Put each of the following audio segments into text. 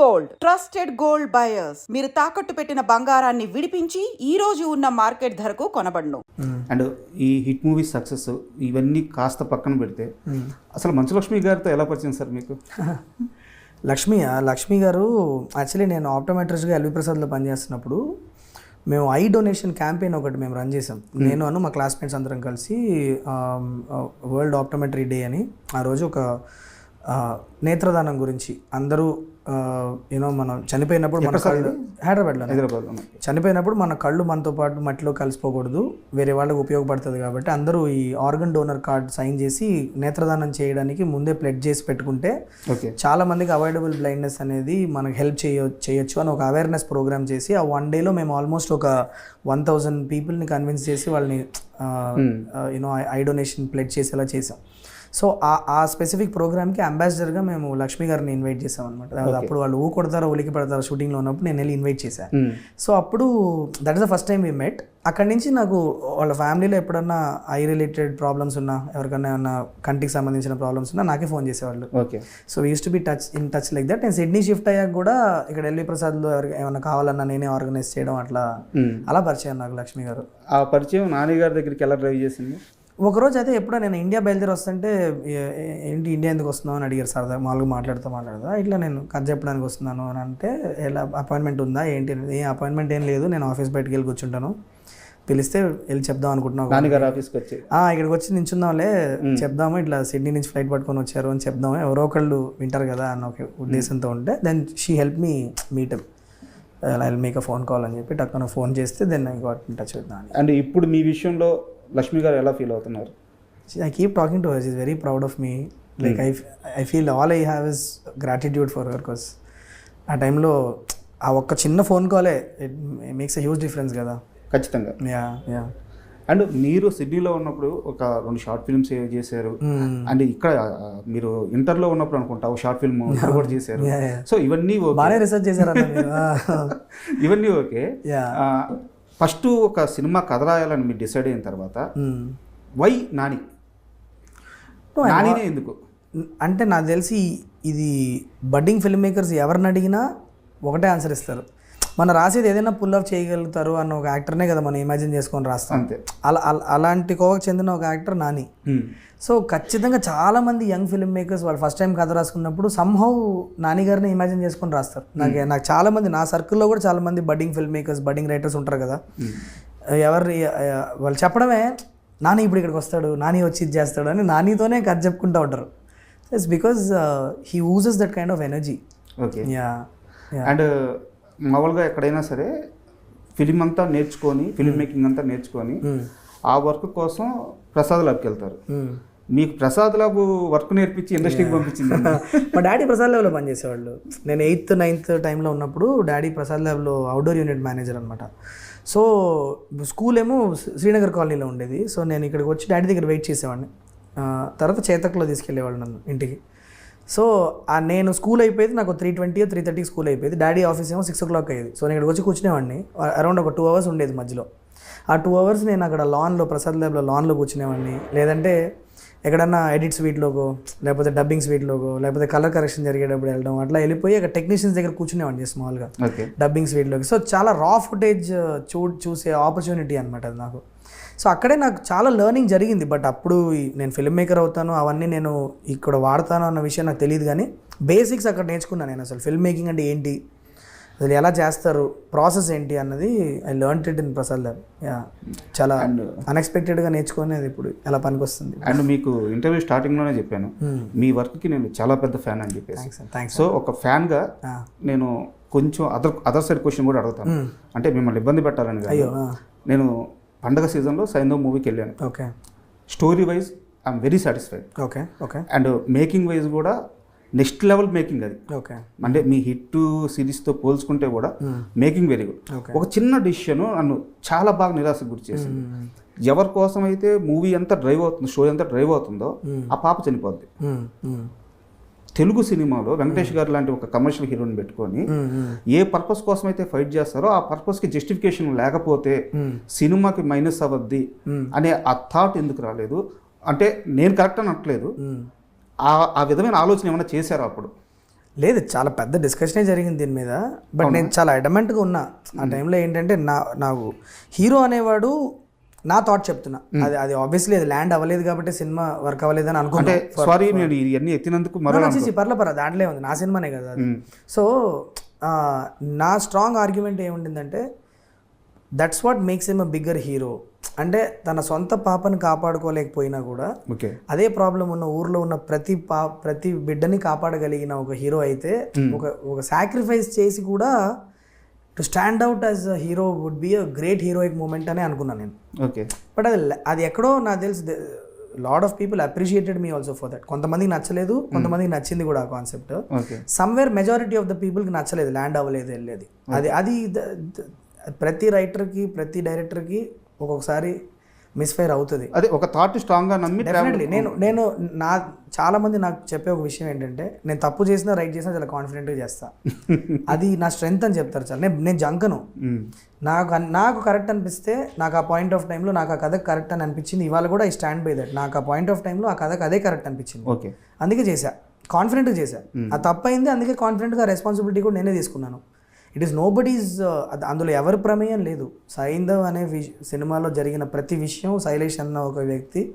Gold. Trusted gold buyers. మీరు తాకట్టు పెట్టిన బంగారాన్ని విడిపించి ఈ రోజు ఉన్న మార్కెట్ ధరకు కొనబడును. అండ్ ఈ హిట్ మూవీ సక్సెస్ ఇవన్నీ కాస్త పక్కన పెడితే అసలు మంచులక్ష్మి గారితో ఎలా పరిచయం సార్ మీకు? లక్ష్మి ఆ లక్ష్మి గారు యాక్చువల్లీ నేను ఆప్టోమెట్రిస్ట్గా ఎల్వి ప్రసాద్లో పనిచేస్తున్నప్పుడు మేము ఐ డొనేషన్ క్యాంపెయిన్ ఒకటి మేము రన్ చేసాం నేను అను మా క్లాస్మేట్స్ అందరం కలిసి వరల్డ్ ఆప్టోమెట్రీ డే అని ఆ రోజు ఒక నేత్రదానం గురించి అందరూ యూనో మనం చనిపోయినప్పుడు మన కళ్ళు హైదరాబాద్లో హైదరాబాద్లో చనిపోయినప్పుడు మన కళ్ళు మనతో పాటు మట్టిలో కలిసిపోకూడదు వేరే వాళ్ళకి ఉపయోగపడుతుంది కాబట్టి అందరూ ఈ ఆర్గన్ డోనర్ కార్డ్ సైన్ చేసి నేత్రదానం చేయడానికి ముందే ప్లెడ్ చేసి పెట్టుకుంటే ఓకే. చాలా మందికి అవాయిడబుల్ బ్లైండ్నెస్ అనేది మనకు హెల్ప్ చేయ చేయొచ్చు అని ఒక అవేర్నెస్ ప్రోగ్రామ్ చేసి ఆ వన్ డేలో మేము ఆల్మోస్ట్ ఒక వన్ థౌజండ్ పీపుల్ని కన్విన్స్ చేసి వాళ్ళని యూనో ఐ డొనేషన్ ప్లెడ్ చేసేలా చేసాం. సో ఆ ఆ స్పెసిఫిక్ ప్రోగ్రామ్కి అంబాసిడర్గా మేము లక్ష్మి గారిని ఇన్వైట్ చేసాం అనమాట అప్పుడు వాళ్ళు ఊ కొడతారో ఉలికి పడతారో షూటింగ్లో ఉన్నప్పుడు నేను వెళ్ళి ఇన్వైట్ చేశాను సో అప్పుడు that is the first time we met అక్కడి నుంచి నాకు వాళ్ళ ఫ్యామిలీలో ఎప్పుడన్నా ఐ రిలేటెడ్ ప్రాబ్లమ్స్ ఉన్నా ఎవరికైనా ఏమన్నా కంటికి సంబంధించిన ప్రాబ్లమ్స్ ఉన్నా నాకే ఫోన్ చేసేవాళ్ళు. Okay so use to be touch in touch like that నేను సిడ్నీ షిఫ్ట్ అయ్యాక కూడా ఇక్కడ ఎల్వి ప్రసాద్లో ఎవరికి ఏమైనా కావాలన్నా నేనే ఆర్గనైజ్ చేయడం అట్లా అలా పరిచయం నాకు లక్ష్మి గారు. ఆ పరిచయం నాని గారి దగ్గరికి ఎలా డ్రైవ్ చేసింది? ఒకరోజు అయితే ఎప్పుడో నేను ఇండియా బయలుదేరి వస్తుంటే ఏంటి ఇండియా ఎందుకు వస్తున్నావు అని అడిగారు సరదా మామూలుగా మాట్లాడుతూ మాట్లాడదా ఇట్లా నేను కథ చెప్పడానికి వస్తున్నాను అని అంటే ఎలా అపాయింట్మెంట్ ఉందా? ఏంటి? ఏ అపాయింట్మెంట్ ఏం లేదు నేను ఆఫీస్ బయటకు వెళ్ళి కూర్చుంటాను. పిలిస్తే వెళ్ళి చెప్దాం అనుకుంటున్నాను నాని గారి ఆఫీస్కి వచ్చి. ఇక్కడికి వచ్చి నించుందాంలే చెప్దాము ఇట్లా సిడ్నీ నుంచి ఫ్లైట్ పట్టుకొని వచ్చారు అని చెప్దాము. ఎవరో ఒకళ్ళు వింటారు కదా అన్న ఒక ఉద్దేశంతో ఉంటే then she help me meet I make a phone call అని చెప్పి టక్కున ఫోన్ చేస్తే then I got touch with and ఇప్పుడు మీ విషయంలో లక్ష్మి గారు ఎలా ఫీల్ అవుతున్నారు? I keep talking to her is very proud of me like I I feel all I have is gratitude for her because ఆ టైంలో ఆ ఒక్క చిన్న ఫోన్ కాలే it makes a huge difference కదా. ఖచ్చితంగా. యా యా అండ్ మీరు సిడ్నీలో ఉన్నప్పుడు ఒక రెండు షార్ట్ ఫిల్మ్స్ చేశారు. అండ్ ఇక్కడ మీరు ఇంటర్లో ఉన్నప్పుడు అనుకుంటా ఒక షార్ట్ ఫిల్మ్ కూడా చేశారు. సో ఇవన్నీ బాగానే రిసర్చ్ చేశారన్న మీరు. ఇవన్నీ ఓకే. యా ఫస్ట్ ఒక సినిమా కథ రాయాలని మీరు డిసైడ్ అయిన తర్వాత వై నాని? నానినే ఎందుకు? అంటే నాకు తెలిసి ఇది బడ్డింగ్ ఫిల్మ్ మేకర్స్ ఎవరిని అడిగినా ఒకటే ఆన్సర్ ఇస్తారు. మనం రాసేది ఏదైనా పుల్ ఆఫ్ చేయగలుగుతారు అన్న ఒక యాక్టర్నే కదా మనం ఇమాజిన్ చేసుకొని రాస్తాం. అంతే. అలా అలా- అలాంటి కోవకు చెందిన ఒక యాక్టర్ నాని. సో ఖచ్చితంగా చాలా మంది యంగ్ ఫిల్మ్ మేకర్స్ వాళ్ళు ఫస్ట్ టైం కథ రాసుకున్నప్పుడు సంహౌ నాని గారిని ఇమాజిన్ చేసుకొని రాస్తారు. నాకు నాకు చాలా మంది నా సర్కిల్లో కూడా చాలా మంది budding film makers budding writers ఉంటారు కదా. ఎవరు వాళ్ళు చెప్పడమే నాని ఇప్పుడు ఇక్కడికి వస్తాడు నాని వచ్చి ఇది చేస్తాడు అని నానితోనే కథ చెప్పుకుంటూ ఉంటారు. It's because he uses that kind of energy okay yeah and మామూలుగా ఎక్కడైనా సరే ఫిలిం అంతా నేర్చుకొని ఫిలిం మేకింగ్ అంతా నేర్చుకొని ఆ వర్క్ కోసం ప్రసాద్ ల్యాబ్కి వెళ్తారు. మీకు ప్రసాద్ ల్యాబ్ వర్క్ నేర్పించి ఇండస్ట్రీకి పంపించింది మా డాడీ ప్రసాద్ ల్యాబ్లో పనిచేసేవాళ్ళు. నేను ఎయిత్ నైన్త్ టైంలో ఉన్నప్పుడు డాడీ ప్రసాద్ ల్యాబ్లో అవుట్డోర్ యూనిట్ మేనేజర్ అనమాట సో స్కూల్ ఏమో శ్రీనగర్ కాలనీలో ఉండేది. సో నేను ఇక్కడికి వచ్చి డాడీ దగ్గర వెయిట్ చేసేవాడిని. తర్వాత చేతక్లో తీసుకెళ్ళేవాళ్ళు నన్ను ఇంటికి. సో ఆ నేను స్కూల్ అయిపోయేది నాకు త్రీ ట్వంటీ త్రీ థర్టీకి స్కూల్ అయిపోయేది. డాడీ ఆఫీస్ ఏమో సిక్స్ ఓ క్లాక్ అయ్యేది. సో నేను ఇక్కడికి వచ్చి కూర్చునేవాడిని. అరౌండ్ ఒక టూ అవర్స్ ఉండేది మధ్యలో. ఆ టూ అవర్స్ నేను అక్కడ లాన్లో ప్రసాద్ ల్యాబ్లో లాన్లో కూర్చునేవాడిని. లేదంటే ఎక్కడన్నా ఎడిట్ స్వీట్లోగో లేకపోతే డబ్బింగ్ స్వీట్లోగో లేకపోతే కలర్ కరెక్షన్ జరిగేటప్పుడు వెళ్ళడం అట్లా వెళ్ళిపోయి అక్కడ టెక్నీషియన్స్ దగ్గర కూర్చునేవాడిని స్మాల్గా ఓకే డబ్బింగ్ స్వీట్లోకి సో చాలా రా ఫుటేజ్ చూ చూసే ఆపర్చునిటీ అనమాట అది నాకు. సో అక్కడే నాకు చాలా లెర్నింగ్ జరిగింది. బట్ అప్పుడు నేను ఫిల్మ్ మేకర్ అవుతాను అవన్నీ నేను ఇక్కడ వాడతాను అన్న విషయం నాకు తెలియదు కానీ బేసిక్స్ అక్కడ నేర్చుకున్నాను నేను. అసలు ఫిల్మ్ మేకింగ్ అంటే ఏంటి? అసలు ఎలా చేస్తారు? ప్రాసెస్ ఏంటి అన్నది I learn it in Prasad lab చాలా అన్ఎక్స్పెక్టెడ్గా నేర్చుకొని అది ఇప్పుడు ఎలా పనికొస్తుంది అండ్ మీకు ఇంటర్వ్యూ స్టార్టింగ్లోనే చెప్పాను. మీ వర్క్కి నేను చాలా పెద్ద ఫ్యాన్ అని చెప్పేసి. సో ఒక ఫ్యాన్గా నేను కొంచెం అదర్ అదర్ సైడ్ క్వశ్చన్ కూడా అడుగుతాను. అంటే మిమ్మల్ని ఇబ్బంది పెట్టాలని నేను పండగ సీజన్లో సైంధవ్ మూవీకి వెళ్ళాను. Okay. Story wise I'm very satisfied. Okay okay. And making wise కూడా నెక్స్ట్ లెవెల్ మేకింగ్ అది. ఓకే. అంటే మీ హిట్ సిరీస్తో పోల్చుకుంటే కూడా మేకింగ్ వెరీ గుడ్. ఒక చిన్న డిసిషన్ నన్ను చాలా బాగా నిరాశకు గురి చేసింది. ఎవరి కోసం అయితే మూవీ అంతా డ్రైవ్ అవుతుందో షో అంతా డ్రైవ్ అవుతుందో ఆ పాప చనిపోద్ది. తెలుగు సినిమాలో వెంకటేష్ గారు లాంటి ఒక కమర్షియల్ హీరోని పెట్టుకొని ఏ పర్పస్ కోసం అయితే ఫైట్ చేస్తారో ఆ పర్పస్కి జస్టిఫికేషన్ లేకపోతే సినిమాకి మైనస్ అవ్వద్ది అనే ఆ థాట్ ఎందుకు రాలేదు? అంటే నేను కరెక్ట్ అని అనట్లేదు ఆ ఆ విధమైన ఆలోచన ఏమైనా చేశారా అప్పుడు? లేదు చాలా పెద్ద డిస్కషనే జరిగింది దీని మీద. బట్ నేను చాలా అడమెంట్గా ఉన్నా. ఆ టైంలో ఏంటంటే నా నాకు హీరో అనేవాడు నా థాట్ చెప్తున్నా. అది అది ఆబ్వియస్లీ అది ల్యాండ్ అవ్వలేదు కాబట్టి సినిమా వర్క్ అవ్వలేదు అని అనుకుంటే సారీ నేను ఇవన్నీ ఎత్తినందుకు మరో పర్ల పర్ల దాంట్లో ఉంది నా సినిమానే కదా సో నా strong argument ఏముండిందంటే that's what makes him a bigger hero అంటే తన సొంత పాపని కాపాడుకోలేకపోయినా కూడా అదే ప్రాబ్లం ఉన్న ఊర్లో ఉన్న ప్రతి పా ప్రతి బిడ్డని కాపాడగలిగిన ఒక హీరో అయితే ఒక ఒక సాక్రిఫైస్ చేసి కూడా to stand out as hero would be a great heroic moment అని అనుకున్నాను నేను. ఓకే బట్ అది అది ఎక్కడో నాకు తెలుసు lot of people appreciated me also for that కొంతమందికి నచ్చలేదు కొంతమందికి నచ్చింది కూడా ఆ concept somewhere majority of the పీపుల్కి నచ్చలేదు ల్యాండ్ అవ్వలేదు వెళ్ళేది అది అది ప్రతి రైటర్కి ప్రతి డైరెక్టర్కి ఒక్కొక్కసారి మిస్ఫైర్ అవుతుంది. అదే ఒక థాట్ స్ట్రాంగ్గా నమ్మి నేను నేను నా చాలా మంది నాకు చెప్పే ఒక విషయం ఏంటంటే నేను తప్పు చేసినా రైట్ చేసినా చాలా కాన్ఫిడెంట్గా చేస్తా. అది నా స్ట్రెంగ్త్ అని చెప్తారు చాలా. నేను నేను జంకను. నాకు నాకు కరెక్ట్ అనిపిస్తే నాకు ఆ పాయింట్ ఆఫ్ టైంలో నాకు ఆ కథ కరెక్ట్ అని అనిపించింది. ఇవాళ కూడా ఐ స్టాండ్ బై దట్ నాకు ఆ పాయింట్ ఆఫ్ టైంలో ఆ కథకు అదే కరెక్ట్ అనిపించింది. ఓకే. అందుకే చేశా. కాన్ఫిడెంట్గా చేశా. ఆ తప్పైంది అందుకే కాన్ఫిడెంట్గా రెస్పాన్సిబిలిటీ కూడా నేనే తీసుకున్నాను. ఇట్ ఈస్ నో బడీస్ అందులో ఎవరి ప్రమేయం లేదు. సైంధవ్ అనే వి- సినిమాలో జరిగిన ప్రతి విషయం శైలేష్ అన్న ఒక వ్యక్తి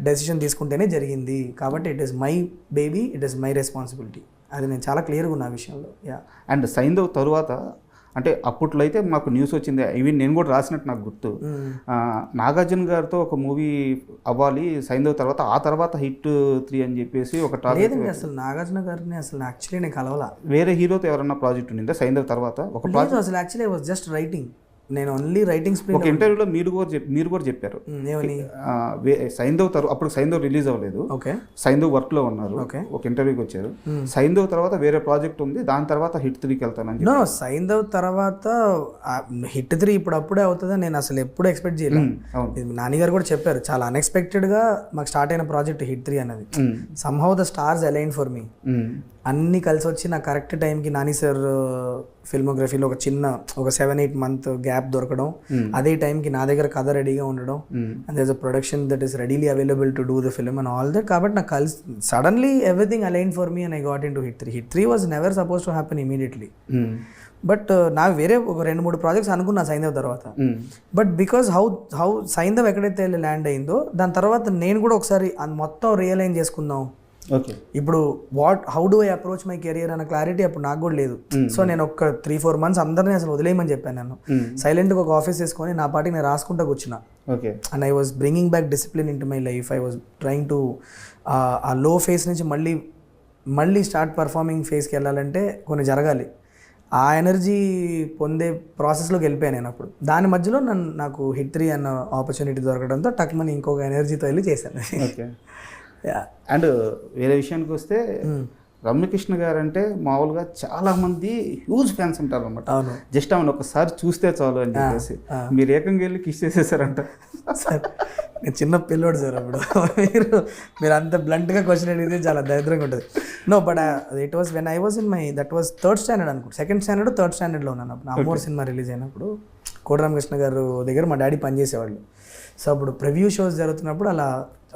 డెసిషన్ తీసుకుంటేనే జరిగింది. కాబట్టి it is my baby it is my responsibility అది నేను చాలా క్లియర్గా ఉన్నా విషయంలో. యా అండ్ సైంధవ్ తరువాత అంటే అప్పట్లో అయితే మాకు న్యూస్ వచ్చింది. ఈవెన్ నేను కూడా రాసినట్టు నాకు గుర్తు. నాగార్జున గారితో ఒక మూవీ అవ్వాలి సైంధవ్ తర్వాత ఆ తర్వాత హిట్ త్రీ అని చెప్పేసి ఒక లేదండి అసలు నాగార్జున గారిని అసలు యాక్చువల్లీ నేను కలవలా. వేరే హీరోతో ఎవరన్నా ప్రాజెక్ట్ ఉండిందా? సైంధవ్ తర్వాత ఒక లేదు అసలు యాక్చువల్లీ వాజ్ జస్ట్ రైటింగ్ నేను ఓన్లీ రైటింగ్ ఒక స్పీడ్ ఇంటర్వ్యూలో మీరు కూడా మీరు కూడా చెప్పారు. ఏమని? ఆ, వే- సైంధవ్ తర్వాత అప్పుడు సైంధవ్ రిలీజ్ అవ్వలేదు. ఓకే. సైంధవ్ వర్క్లో ఉన్నారు. ఒక ఇంటర్వ్యూకి వచ్చారు. సైంధవ్ తర్వాత వేరే ప్రాజెక్ట్ ఉంది. దాని తర్వాత హిట్ త్రీకి వెళ్తానని చెప్పి నో సైంధవ్ తర్వాత హిట్ త్రీ ఇప్పుడు అప్పుడే అవుతుందని నేను అసలు ఎప్పుడు ఎక్స్పెక్ట్ చేయలేదు నాన్నగారు కూడా చెప్పారు. చాలా అన్ఎక్స్పెక్టెడ్గా మాకు స్టార్ట్ అయిన ప్రాజెక్ట్ హిట్ త్రీ అనేది somehow the stars align for me అన్నీ కలిసి వచ్చి నా కరెక్ట్ టైంకి నాని సార్ ఫిల్మోగ్రఫీలో ఒక చిన్న ఒక సెవెన్ ఎయిట్ మంత్ గ్యాప్ దొరకడం. అదే టైంకి నా దగ్గర కథ రెడీగా ఉండడం. And does a production that is readily available to do the film and all that కాబట్టి నాకు కలిసి suddenly everything align for me and I got into hit three hit three was never suppose to happen immediately but నాకు వేరే ఒక రెండు మూడు projects అనుకున్నా సైంధవ్ తర్వాత. But because how how Saindhav ఎక్కడైతే ల్యాండ్ అయిందో దాని తర్వాత నేను కూడా ఒకసారి మొత్తం రియలైజ్ చేసుకుందాం. ఓకే ఇప్పుడు what how do I approach my career అన్న క్లారిటీ అప్పుడు నాకు కూడా లేదు. సో నేను ఒక త్రీ ఫోర్ మంత్స్ అందరినీ అసలు వదిలేయమని చెప్పాను నేను మ్మ్, సైలెంట్గా ఒక ఆఫీస్ వేసుకొని నా పాటికి నేను రాసుకుంటా కూర్చున్నా. Okay and I was bringing back discipline into my life I was trying to a low phase నుంచి మళ్ళీ మళ్ళీ స్టార్ట్ పర్ఫార్మింగ్ ఫేస్కి వెళ్ళాలంటే కొన్ని జరగాలి. ఆ ఎనర్జీ పొందే ప్రాసెస్లోకి వెళ్ళిపోయాను నేను అప్పుడు. దాని మధ్యలో నన్ను నాకు హిట్ త్రీ అన్న ఆపర్చునిటీ దొరకడంతో టక్మని ఇంకొక ఎనర్జీతో వెళ్ళి చేశాను. అండ్ వేరే విషయానికి వస్తే రమ్యకృష్ణ గారు అంటే మామూలుగా చాలా మంది హ్యూజ్ ఫ్యాన్స్ ఉంటారు అనమాట జస్ట్ ఆమెను ఒకసారి చూస్తే చాలు అని చెప్పేసి. మీరు ఏకంగా వెళ్ళి కిస్ చేసేసారంట. సార్ నేను చిన్న పిల్లోడు సార్ అప్పుడు. మీరు మీరు అంత బ్లంట్గా క్వశ్చన్ అడిగితే చాలా దరిద్రంగా ఉంటుంది. No but it was when I was in my that was third standard అనుకుంటా. సెకండ్ స్టాండర్డ్ థర్డ్ స్టాండర్డ్లో ఉన్నాను అప్పుడు. అమ్మోర్ సినిమా రిలీజ్ అయినప్పుడు కోటరామకృష్ణ గారు దగ్గర మా డాడీ పనిచేసేవాళ్ళు. సో అప్పుడు ప్రివ్యూ షోస్ జరుగుతున్నప్పుడు అలా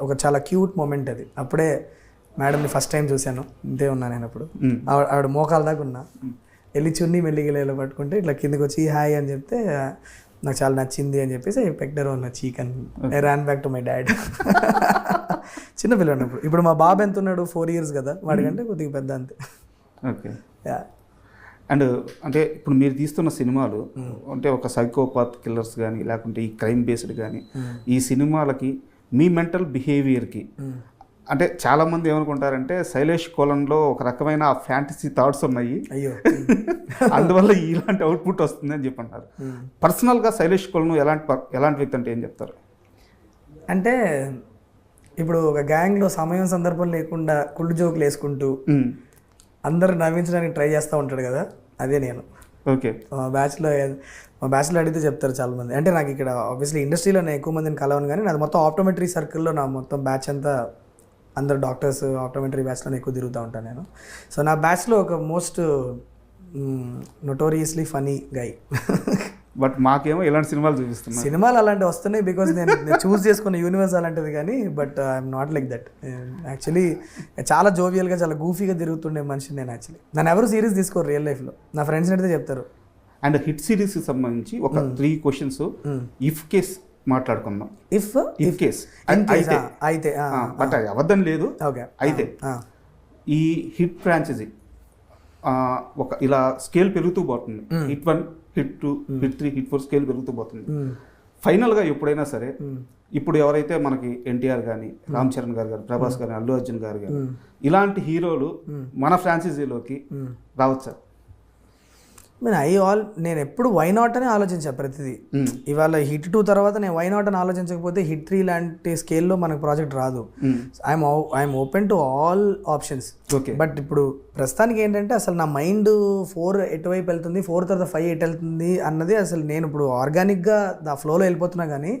ఒక చాలా క్యూట్ మూమెంట్ అది. అప్పుడే మేడంని ఫస్ట్ టైం చూశాను. ఇంతే ఉన్నా నేను అప్పుడు. ఆవిడ మోకాల దాకా ఉన్నా. వెళ్ళి చున్నీ మెల్లిగిల పట్టుకుంటే ఇట్లా కిందకి వచ్చి హాయ్ అని చెప్తే నాకు చాలా నచ్చింది అని చెప్పేసి పెక్టర్ ఉన్న చీకన్. I ran back to my dad చిన్న పిల్లడు ఇప్పుడు మా బాబు ఎంత ఉన్నాడు? ఫోర్ ఇయర్స్ కదా. వాడికంటే కొద్దిగా పెద్ద అంతే. ఓకే. యా అండ్ అంటే ఇప్పుడు మీరు తీస్తున్న సినిమాలు అంటే ఒక సైకోపాత్ కిల్లర్స్ కానీ లేకుంటే ఈ క్రైమ్ బేస్డ్ కానీ ఈ సినిమాలకి మీ మెంటల్ బిహేవియర్కి అంటే చాలా మంది ఏమనుకుంటారంటే శైలేష్ కోలంలో ఒక రకమైన ఫ్యాంటసీ థాట్స్ ఉన్నాయి. అయ్యో. అందువల్ల ఇలాంటి అవుట్పుట్ వస్తుంది అని చెప్పి అంటారు పర్సనల్గా శైలేష్ కోలను ఎలాంటి ఎలాంటి వ్యక్తి అంటే ఏం చెప్తారు? అంటే ఇప్పుడు ఒక గ్యాంగ్లో సమయం సందర్భం లేకుండా కుళ్ళు జోకులు వేసుకుంటూ. అందరూ నవ్వించడానికి ట్రై చేస్తూ ఉంటాడు కదా అదే నేను. ఓకే. మా బ్యాచ్లో మా బ్యాచ్లో అడిగితే చెప్తారు చాలామంది. అంటే నాకు ఇక్కడ ఆబ్వియస్లీ ఇండస్ట్రీలో నేను ఎక్కువ మందిని కలవను కానీ నాది మొత్తం ఆప్టోమెట్రీ సర్కిల్లో నా మొత్తం బ్యాచ్ అంతా అందరు డాక్టర్స్ ఆప్టోమెట్రీ బ్యాచ్లో ఎక్కువ తిరుగుతూ ఉంటాను నేను. సో నా బ్యాచ్లో ఒక most notoriously funny guy but మాకేమో ఇలాంటి సినిమాలు చూపిస్తున్నారు. సినిమాలు అలాంటివి వస్తున్నాయి బికాజ్ నేను నేను చూస్ చేసుకున్న యూనివర్స్ అలాంటిది కానీ but I'm not like that actually చాలా జోవియల్గా చాలా గూఫీగా తిరుగుతుండే మనిషిని నేను యాక్చువల్లీ నన్ను ఎవరు సీరియస్ తీసుకోరు రియల్ లైఫ్లో నా ఫ్రెండ్స్ అయితే చెప్తారు. అండ్ హిట్ సిరీస్కి సంబంధించి ఒక త్రీ క్వశ్చన్స్ ఇఫ్ కేస్ మాట్లాడుకుందాం. ఇఫ్ ఇఫ్ కేస్ అయితే. అయితే బట్ అది అబద్ధం లేదు. ఓకే అయితే. ఈ హిట్ ఫ్రాంచైజీ ఒక ఇలా స్కేల్ పెరుగుతూ పోతుంది. Hit one hit two hit three hit four scale పెరుగుతూ పోతుంది. ఫైనల్గా ఎప్పుడైనా సరే ఇప్పుడు ఎవరైతే మనకి ఎన్టీఆర్ కానీ రామ్ చరణ్ గారు కానీ ప్రభాస్ గారు అల్లు అర్జున్ గారు కానీ ఇలాంటి హీరోలు మన ఫ్రాంచైజీలోకి రావచ్చా నేను ఐ ఆల్ నేను ఎప్పుడు వై నాట్ అని ఆలోచించాను ప్రతిదీ. ఇవాళ హిట్ టూ తర్వాత నేను వై నాట్ అని ఆలోచించకపోతే హిట్ త్రీ లాంటి స్కేల్లో మనకు ప్రాజెక్ట్ రాదు. I'm I'm open to all options okay but ఇప్పుడు ప్రస్తుతానికి ఏంటంటే అసలు నా మైండ్ ఫోర్ ఎటువైపు వెళ్తుంది ఫోర్ తర్వాత ఫైవ్ ఎటు వెళ్తుంది అన్నది అసలు నేను ఇప్పుడు ఆర్గానిక్గా దా ఫ్లోలో వెళ్ళిపోతున్నా కానీ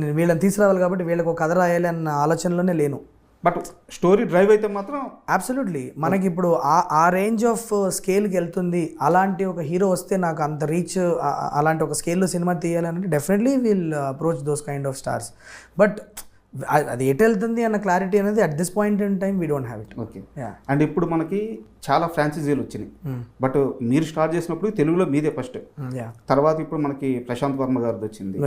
నేను వీళ్ళని తీసుకురావాలి కాబట్టి వీళ్ళకి ఒక కథ రాయాలి అన్న ఆలోచనలోనే లేను. బట్ స్టోరీ డ్రైవ్ అయితే మాత్రం అబ్సల్యూట్లీ మనకి ఇప్పుడు ఆ ఆ రేంజ్ ఆఫ్ స్కేల్కి వెళ్తుంది అలాంటి ఒక హీరో వస్తే నాకు అంత రీచ్ అలాంటి ఒక స్కేల్లో సినిమా తీయాలంటే definitely will approach those kind of stars but అది ఎటు వెళ్తుంది అన్న క్లారిటీ అనేది at this point in time we don't have it okay and ఇప్పుడు మనకి చాలా ఫ్రాంచైజీలు వచ్చినాయి. బట్ మీరు స్టార్ట్ చేసినప్పుడు తెలుగులో మీదే ఫస్ట్ యా తర్వాత ఇప్పుడు మనకి ప్రశాంత్ వర్మ గారిది వచ్చింది.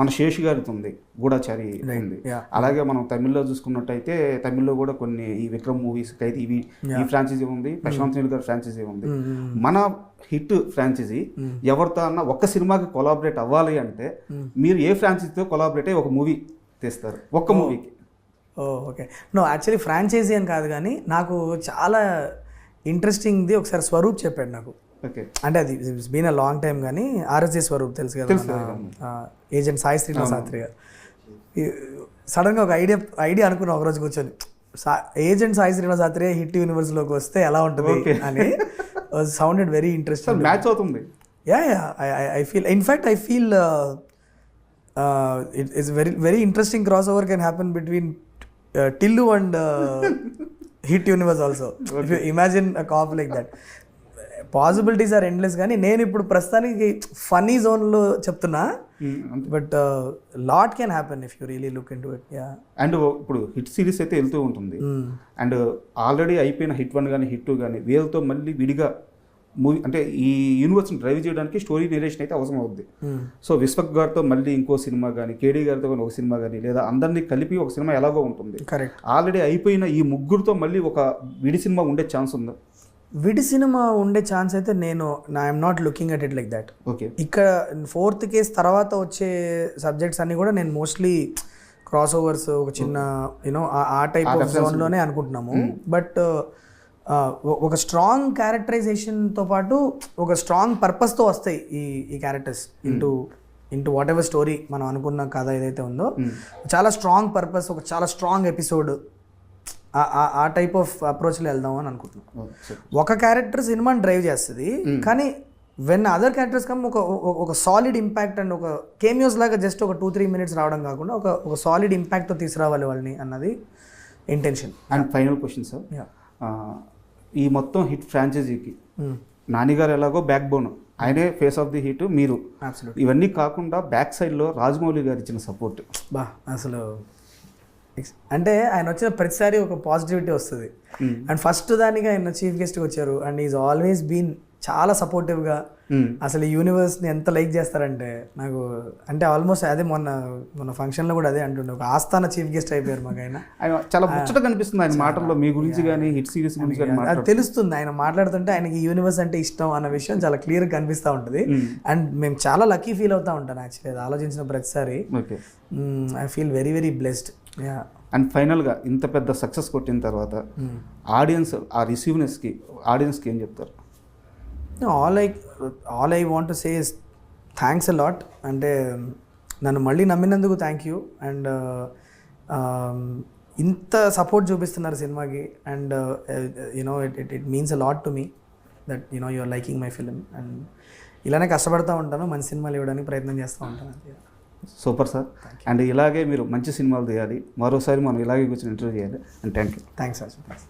మన శేషి గారిది ఉంది. గూఢాచారి ఉంది. అలాగే మనం తమిళ్ళో చూసుకున్నట్టయితే తమిళ్ళో కూడా కొన్ని ఈ విక్రమ్ మూవీస్ అయితే ఇవి ఈ ఫ్రాంచైజీ ఉంది. ప్రశాంత్ నీల్ గారి ఫ్రాంచైజీ ఉంది. మన హిట్ ఫ్రాంచైజీ ఎవరితో అన్న ఒక్క సినిమాకి కొలాబరేట్ అవ్వాలి అంటే మీరు ఏ ఫ్రాంచైజీతో కొలాబరేట్ అయ్యి ఒక మూవీ తీస్తారు ఒక్క మూవీకి. Oh okay. No actually franchise అని కాదు కానీ నాకు చాలా ఇంట్రెస్టింగ్ది ఒకసారి స్వరూప్ చెప్పాడు నాకు. ఓకే. అంటే అది బీన్ అ లాంగ్ టైం కానీ ఆర్ఎస్జే స్వరూప్ తెలుసు కదా ఏజెంట్ సాయి శ్రీనివాస్ శాస్త్రి గారు. సడన్గా ఒక ఐడియా ఐడియా అనుకున్నా ఒక రోజు కూర్చొని ఏజెంట్ సాయి శ్రీనివాస్ శాస్త్రి హిట్ యూనివర్స్లోకి వస్తే ఎలా ఉంటుంది అని సౌండెడ్ వెరీ ఇంట్రెస్టింగ్ మ్యాచ్ అవుతుంది. Yeah yeah I feel in fact I feel it is very very interesting crossover can happen between Tillu and hit universe also imagine cop like that possibilities are endless కానీ నేను ఇప్పుడు ప్రస్తుతానికి funny జోన్లో చెప్తున్నా. But lot can happen if you really look into it and ఇప్పుడు hit series అయితే వెళ్తూ ఉంటుంది. అండ్ ఆల్రెడీ అయిపోయిన హిట్ వన్ కానీ హిట్ టూ కానీ వీళ్ళతో మళ్ళీ విడిగా మూవీ అంటే ఈ యూనివర్స్ని డ్రైవ్ చేయడానికి స్టోరీ నేరేషన్ అయితే అవసరం అవుద్ది. సో విశ్వక్ గారితో మళ్ళీ ఇంకో సినిమా కానీ కేడీ గారితో కానీ ఒక సినిమా కానీ లేదా అందరినీ కలిపి ఒక సినిమా ఎలాగో ఉంటుంది. ఆల్రెడీ అయిపోయిన ఈ ముగ్గురుతో మళ్ళీ ఒక విడి సినిమా ఉండే ఛాన్స్ ఉందా? విడి సినిమా ఉండే ఛాన్స్ అయితే నేను I'm not looking at it like that okay ఇక్కడ ఫోర్త్ కేస్ తర్వాత వచ్చే సబ్జెక్ట్స్ అన్ని కూడా నేను మోస్ట్లీ క్రాస్ ఓవర్స్ ఒక చిన్న యూనో ఆ టైప్ ఆఫ్ జోన్లోనే అనుకుంటున్నాము. బట్ ఒక స్ట్రాంగ్ క్యారెక్టరైజేషన్తో పాటు ఒక స్ట్రాంగ్ పర్పస్తో వస్తాయి ఈ ఈ characters into into whatever story మనం అనుకున్న కథ ఏదైతే ఉందో. చాలా స్ట్రాంగ్ పర్పస్ ఒక చాలా స్ట్రాంగ్ ఎపిసోడ్ ఆ టైప్ ఆఫ్ అప్రోచ్లో వెళ్దాం అని అనుకుంటున్నాం. ఒక క్యారెక్టర్ సినిమాని డ్రైవ్ చేస్తుంది కానీ వెన్ అదర్ క్యారెక్టర్స్ కమ్ ఒక ఒక- ఒక సాలిడ్ ఇంపాక్ట్ అండ్ ఒక కేమియోస్ లాగా జస్ట్ ఒక టూ త్రీ మినిట్స్ రావడం కాకుండా ఒక ఒక సాలిడ్ ఇంపాక్ట్తో తీసుకురావాలి వాళ్ళని అన్నది intention and final question sir ఈ మొత్తం హిట్ ఫ్రాంచైజీకి. నానిగారు ఎలాగో బ్యాక్ బోన్ ఆయనే ఫేస్ ఆఫ్ ది హిట్ మీరు. ఇవన్నీ కాకుండా బ్యాక్ సైడ్లో రాజమౌళి గారు ఇచ్చిన సపోర్ట్. బా అసలు అంటే ఆయన వచ్చిన ప్రతిసారి ఒక పాజిటివిటీ వస్తుంది. అండ్ ఫస్ట్ దానికి ఆయన చీఫ్ గెస్ట్గా వచ్చారు. అండ్ ఈజ్ ఆల్వేస్ బీన్ చాలా సపోర్టివ్గా అసలు ఈ యూనివర్స్ని ఎంత లైక్ చేస్తారంటే నాకు అంటే ఆల్మోస్ట్ అదే మొన్న మొన్న ఫంక్షన్లో కూడా అదే అంటుండే. ఒక ఆస్థాన చీఫ్ గెస్ట్ అయిపోయారు మాకు ఆయన. ఆయన చాలా ముచ్చట కనిపిస్తుంది ఆయన మాటల్లో మీ గురించి కానీ హిట్ సిరీస్ గురించి కానీ తెలుస్తుంది ఆయన మాట్లాడుతుంటే ఆయనకి యూనివర్స్ అంటే ఇష్టం అన్న విషయం చాలా క్లియర్గా కనిపిస్తూ ఉంటుంది. అండ్ మేము చాలా లక్కీ ఫీల్ అవుతా ఉంటాను యాక్చువల్లీ అది ఆలోచించిన ప్రతిసారి. I feel very very blessed yeah. And ఫైనల్గా ఇంత పెద్ద సక్సెస్ కొట్టిన తర్వాత ఆడియన్స్ ఆ రిసీవ్నెస్కి ఆడియన్స్కి ఏం చెప్తారు? All I all I want say thanks a lot అంటే నన్ను మళ్ళీ నమ్మినందుకు థ్యాంక్ యూ అండ్ ఇంత సపోర్ట్ చూపిస్తున్నారు సినిమాకి. And you know it it it means a lot to me that you know you're liking my film and ఇలానే కష్టపడతా ఉంటాను. మంచి సినిమాలు ఇవ్వడానికి ప్రయత్నం చేస్తూ ఉంటాను. సూపర్ సార్ అండ్ ఇలాగే మీరు మంచి సినిమాలు తీయాలి. మరోసారి మనం ఇలాగే కూర్చొని ఇంటర్వ్యూ చేయాలి. And thank you thanks Arjun